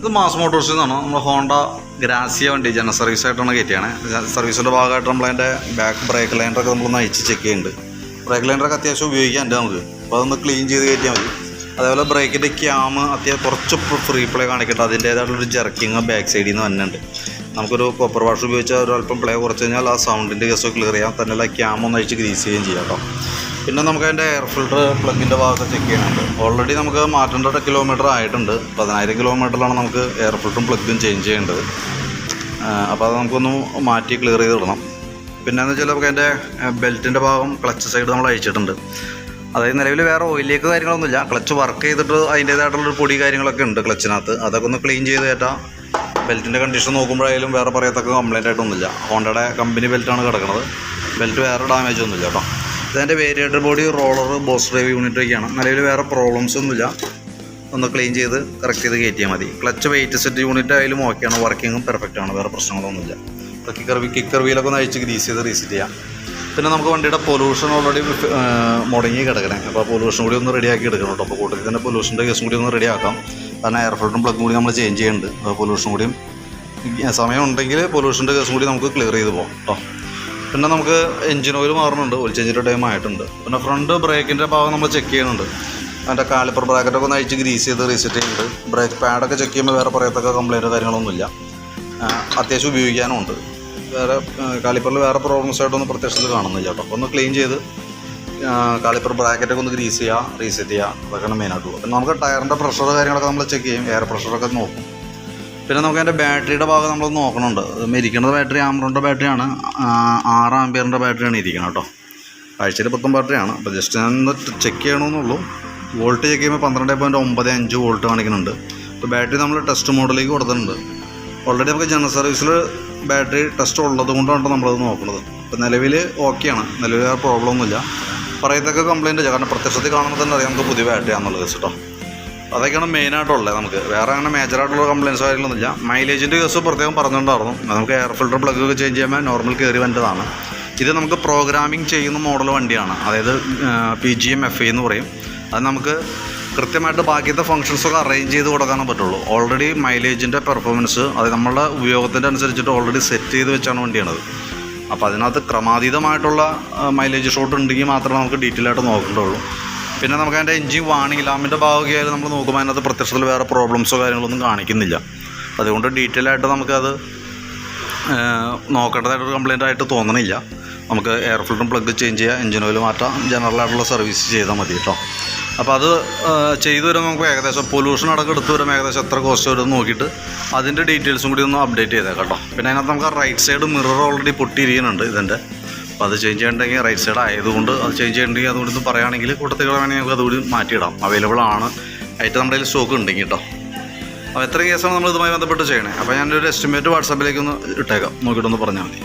ഇത് മാസ് മോട്ടോഴ്സിൽ നിന്നാണ് നമ്മൾ ഹോണ്ട ഗ്രാസിയ വണ്ടി ജനറൽ സർവീസ് ആയിട്ടാണ് കയറ്റിയാണ്. സർവീസിന്റെ ഭാഗമായിട്ട് നമ്മളതിന്റെ ബാക്ക് ബ്രേക്ക് ലൈനറൊക്കെ നമ്മളൊന്ന് അയച്ച് ചെക്ക് ചെയ്യുന്നുണ്ട് ബ്രേക്ക് ലൈനറൊക്കെ അത്യാവശ്യം ഉപയോഗിക്കാനുണ്ട് നമുക്ക്. അപ്പോൾ അതൊന്ന് ക്ലീൻ ചെയ്ത് കയറ്റിയാൽ മതി. അതേപോലെ ബ്രേക്കിന്റെ ക്യാം അത്യാവശ്യം കുറച്ച് ഫ്രീ പ്ലേ കാണിക്കട്ടെ. അതിന്റേതായിട്ടുള്ളൊരു ജെർക്കിങ് ബാക്ക് സൈഡിൽ നിന്ന് വന്നിട്ടുണ്ട് നമുക്കൊരു കോപ്പർ വാഷ് ഉപയോഗിച്ചാൽ ഒരു അല്പം പ്ലേ കുറച്ച് കഴിഞ്ഞാൽ ആ സൗണ്ടിന്റെ കേസൊക്കെ ക്ലിയർ ചെയ്യാം. തന്നെ ക്യാം ഒന്ന് ഗ്രീസ് ചെയ്യുകയും ചെയ്യാം കേട്ടോ പിന്നെ നമുക്ക് അതിന്റെ എയർ ഫിൽട്ടർ പ്ലഗിന്റെ ഭാഗത്ത് ചെക്ക് ചെയ്യാനുണ്ട് ഓൾറെഡി നമുക്ക് മാറ്റേണ്ട കിലോമീറ്റർ ആയിട്ടുണ്ട്. പതിനായിരം കിലോമീറ്ററിലാണ് നമുക്ക് എയർ ഫിൽട്ടറും പ്ലഗും ചേഞ്ച് ചെയ്യേണ്ടത്. അപ്പോൾ അത് നമുക്കൊന്ന് മാറ്റി ക്ലിയർ ചെയ്ത് ഇടണം. പിന്നെയെന്ന് വെച്ചാൽ നമുക്ക് അതിന്റെ ബെൽറ്റിന്റെ ഭാഗം ക്ലച്ച് സൈഡ് നമ്മൾ അയച്ചിട്ടുണ്ട് അതായത് നിലവിൽ വേറെ ഓയിലേക്ക് കാര്യങ്ങളൊന്നുമില്ല. ക്ലച്ച് വർക്ക് ചെയ്തിട്ട് അതിന്റേതായിട്ടുള്ളൊരു പൊടി കാര്യങ്ങളൊക്കെ ഉണ്ട് ക്ലച്ചിനകത്ത് അതൊക്കെ ഒന്ന് ക്ലീൻ ചെയ്ത് കയറ്റാം. ബെൽറ്റിന്റെ കണ്ടീഷൻ നോക്കുമ്പോഴായാലും വേറെ പറയത്തക്ക കംപ്ലൈന്റ് ആയിട്ടൊന്നുമില്ല. ഹോണ്ടയുടെ കമ്പനി ബെൽറ്റാണ് കിടക്കുന്നത് ബെൽറ്റ് വേറെ ഡാമേജ് ഒന്നുമില്ല കേട്ടോ. ഇതിന്റെ variator body roller boss drive unit ഒക്കെയാണ്. നിലവിൽ വേറെ പ്രോബ്ലംസ് ഒന്നുമില്ല. ഒന്ന് ക്ലീൻ ചെയ്ത് കറക്റ്റ് ചെയ്ത് കയറ്റിയാൽ മതി. ക്ലച്ച് വെയിറ്റ് സെറ്റ് യൂണിറ്റ് ആയാലും ഓക്കെയാണ് വർക്കിങ്ങും പെർഫെക്റ്റ് ആണ്. വേറെ പ്രശ്നങ്ങളൊന്നുമില്ല. കിക്കർ കിക്കർ വീലൊക്കെ ഒന്ന് അഴിച്ച് ഗ്രീസ് ചെയ്ത് റീസെറ്റ് ചെയ്യാം. പിന്നെ നമുക്ക് വണ്ടിയുടെ പൊല്യൂഷൻ ഓൾറെഡി മുടങ്ങി കിടക്കണേ. അപ്പോൾ പൊല്യൂഷൻ കൂടി ഒന്ന് റെഡിയാക്കി എടുക്കണം കേട്ടോ. അപ്പോൾ കൂട്ടത്തിൽ തന്നെ പൊല്യൂഷന്റെ കേസും കൂടി ഒന്ന് റെഡിയാക്കാം കാരണം എയർ ഫിൽറ്ററും പ്ലഗും കൂടി നമ്മൾ ചേഞ്ച് ചെയ്യുന്നുണ്ട് അപ്പോൾ പൊല്യൂഷൻ കൂടിയും സമയം ഉണ്ടെങ്കിൽ പൊല്യൂഷന്റെ കേസും കൂടി നമുക്ക് ക്ലിയർ ചെയ്ത് പോകാം കേട്ടോ. പിന്നെ നമുക്ക് എഞ്ചിൻ ഓയിൽ മാറുന്നുണ്ട് ഓയിൽ ചേഞ്ചിന്റെ ടൈം ആയിട്ടുണ്ട്. പിന്നെ ഫ്രണ്ട് ബ്രേക്കിന്റെ ഭാഗം നമ്മൾ ചെക്ക് ചെയ്യുന്നുണ്ട്. അതിന്റെ കാലിപ്പർ ബ്രാക്കറ്റൊക്കെ ഒന്ന് അഴിച്ച് ഗ്രീസ് ചെയ്ത് റീസെറ്റ് ചെയ്യുന്നുണ്ട് ബ്രേക്ക് പാഡൊക്കെ ചെക്ക് ചെയ്യുമ്പോൾ വേറെ പറയത്തക്ക കംപ്ലൈന്റോ കാര്യങ്ങളൊന്നുമില്ല. അത്യാവശ്യം ഉപയോഗിക്കാനും ഉണ്ട്. വേറെ കാലിപ്പറിൽ വേറെ പ്രോബ്ലംസ് ആയിട്ടൊന്നും പ്രത്യക്ഷത്തിൽ കാണുന്നില്ല കേട്ടോ. ഒന്ന് ക്ലീൻ ചെയ്ത് കാലിപ്പർ ബ്രാക്കറ്റൊക്കെ ഒന്ന് ഗ്രീസ് ചെയ്യുക റീസെറ്റ് ചെയ്യുക അതൊക്കെയാണ് മെയിനായിട്ടുള്ളൂ പിന്നെ നമുക്ക് ടയറിന്റെ പ്രഷർ കാര്യങ്ങളൊക്കെ നമ്മൾ ചെക്ക് ചെയ്യും. എയർ പ്രഷറൊക്കെ നോക്കും. പിന്നെ നമുക്ക് അതിന്റെ ബാറ്ററിയുടെ ഭാഗം നമ്മൾ നോക്കണുണ്ട്. ഇരിക്കുന്നത് ബാറ്ററി ആമറോണിന്റെ ബാറ്ററിയാണ്. ആറ് ആംബിയറിന്റെ ബാറ്ററിയാണ് ഇരിക്കുന്നത് കേട്ടോ. ആഴ്ചയിൽ പത്തും ബാറ്ററിയാണ്. അപ്പോൾ ജസ്റ്റ് ഞാൻ ചെക്ക് ചെയ്യണമെന്നുള്ളൂ വോൾട്ട് ചെക്ക് ചെയ്യുമ്പോൾ പന്ത്രണ്ട് പോയിന്റ് ഒമ്പത് അഞ്ച് വോൾട്ട് കാണിക്കുന്നുണ്ട്. അപ്പോൾ ബാറ്ററി നമ്മൾ ടെസ്റ്റ് മോഡലിലേക്ക് കൊടുത്തിട്ടുണ്ട്. ഓൾറെഡി നമുക്ക് ജനറൽ സർവീസിൽ ബാറ്ററി ടെസ്റ്റ് ഉള്ളത് കൊണ്ടാണ് നമ്മളത് നോക്കുന്നത് അപ്പോൾ നിലവിൽ ഓക്കെയാണ് നിലവിൽ പ്രോബ്ലം ഒന്നുമില്ല. പറയത്തക്ക കംപ്ലയിന്റ് കാരണം പ്രത്യക്ഷത്തിൽ കാണുമ്പോൾ തന്നെ അറിയാം നമുക്ക് പുതിയ ബാറ്ററി ആണെന്നുള്ളത് കേട്ടോ. അതൊക്കെയാണ് മെയിനായിട്ടുള്ളത് നമുക്ക്. വേറെ അങ്ങനെ മേജറായിട്ടുള്ള കംപ്ലയിൻസ് കാര്യങ്ങളൊന്നുമില്ല. മൈലേജിന്റെ കേസ് പ്രത്യേകം പറഞ്ഞിട്ടുണ്ടായിരുന്നു. നമുക്ക് എയർ ഫിൽറ്റർ പ്ലഗ് ഒക്കെ ചേഞ്ച് ചെയ്യുമ്പോൾ നോർമൽ കയറി വേണ്ടതാണ് ഇത് നമുക്ക് പ്രോഗ്രാമിംഗ് ചെയ്യുന്ന മോഡൽ വണ്ടിയാണ്. അതായത് പി ജി എം എഫ് എന്ന് പറയും. അത് നമുക്ക് കൃത്യമായിട്ട് ബാക്കിയത്തെ ഫങ്ഷൻസൊക്കെ അറേഞ്ച് ചെയ്ത് കൊടുക്കാനേ പറ്റുള്ളൂ. ഓൾറെഡി മൈലേജിന്റെ പെർഫോമൻസ് അത് നമ്മളുടെ ഉപയോഗത്തിന്റെ അനുസരിച്ചിട്ട് ഓൾറെഡി സെറ്റ് ചെയ്ത് വെച്ചാണ് വണ്ടിയാണത്. അപ്പോൾ അതിനകത്ത് ക്രമാതീതമായിട്ടുള്ള മൈലേജ് ഷോട്ട് ഉണ്ടെങ്കിൽ മാത്രമേ നമുക്ക് ഡീറ്റെയിൽ ആയിട്ട് നോക്കേണ്ടുള്ളൂ പിന്നെ നമുക്ക് അതിന്റെ എഞ്ചിൻ വാണിംഗ് അമ്മിന്റെ ഭാഗമായാലും നമ്മൾ നോക്കുമ്പോൾ അതിനകത്ത് പ്രത്യക്ഷത്തിൽ വേറെ പ്രോബ്ലംസോ കാര്യങ്ങളൊന്നും കാണിക്കുന്നില്ല. അതുകൊണ്ട് ഡീറ്റെയിൽ ആയിട്ട് നമുക്കത് നോക്കേണ്ടതായിട്ടൊരു കംപ്ലയിന്റ് ആയിട്ട് തോന്നണില്ല. നമുക്ക് എയർ ഫിൽറ്ററും പ്ലഗ് ചേഞ്ച് ചെയ്യാം എഞ്ചിൻ ഓയിൽ മാറ്റാം ജനറൽ ആയിട്ടുള്ള സർവീസ് ചെയ്താൽ മതി കേട്ടോ അപ്പോൾ അത് ചെയ്തു വരുമ്പോൾ നമുക്ക് ഏകദേശം പൊല്യൂഷൻ അടക്കം എടുത്തു വരുമ്പോൾ ഏകദേശം എത്ര കോസ്റ്റ് വരും നോക്കിയിട്ട് അതിന്റെ ഡീറ്റെയിൽസും കൂടി ഒന്ന് അപ്ഡേറ്റ് ചെയ്തേക്കാം കേട്ടോ പിന്നെ അതിനകത്ത് നമുക്ക് റൈറ്റ് സൈഡ് മിറർ ഓൾറെഡി പൊട്ടിയിരിക്കുന്നുണ്ട് ഇതിന്റെ. അപ്പോൾ അത് ചേഞ്ച് ചെയ്യണമെങ്കിൽ റൈറ്റ് സൈഡ് ആയതുകൊണ്ട് അത് ചേഞ്ച് ചെയ്യണമെങ്കിൽ ഒന്ന് പറയുകയാണെങ്കിൽ കൂട്ടത്തിൽ വേണമെങ്കിൽ നമുക്ക് അതുകൂടി മാറ്റിയിടാം. അവൈലബിൾ ആണ്. ആയിട്ട് നമ്മുടെ കയ്യിൽ സ്റ്റോക്ക് ഉണ്ടെങ്കിൽ കേട്ടോ അപ്പോൾ എത്ര കേസാണ് നമ്മൾ ഇതുമായി ബന്ധപ്പെട്ട് ചെയ്യണേ. അപ്പോൾ ഞാനൊരു എസ്റ്റിമേറ്റ് വാട്സാപ്പിലേക്ക് ഒന്ന് ഇട്ടേക്കാം. നോക്കിയിട്ടൊന്ന് പറഞ്ഞാൽ മതി.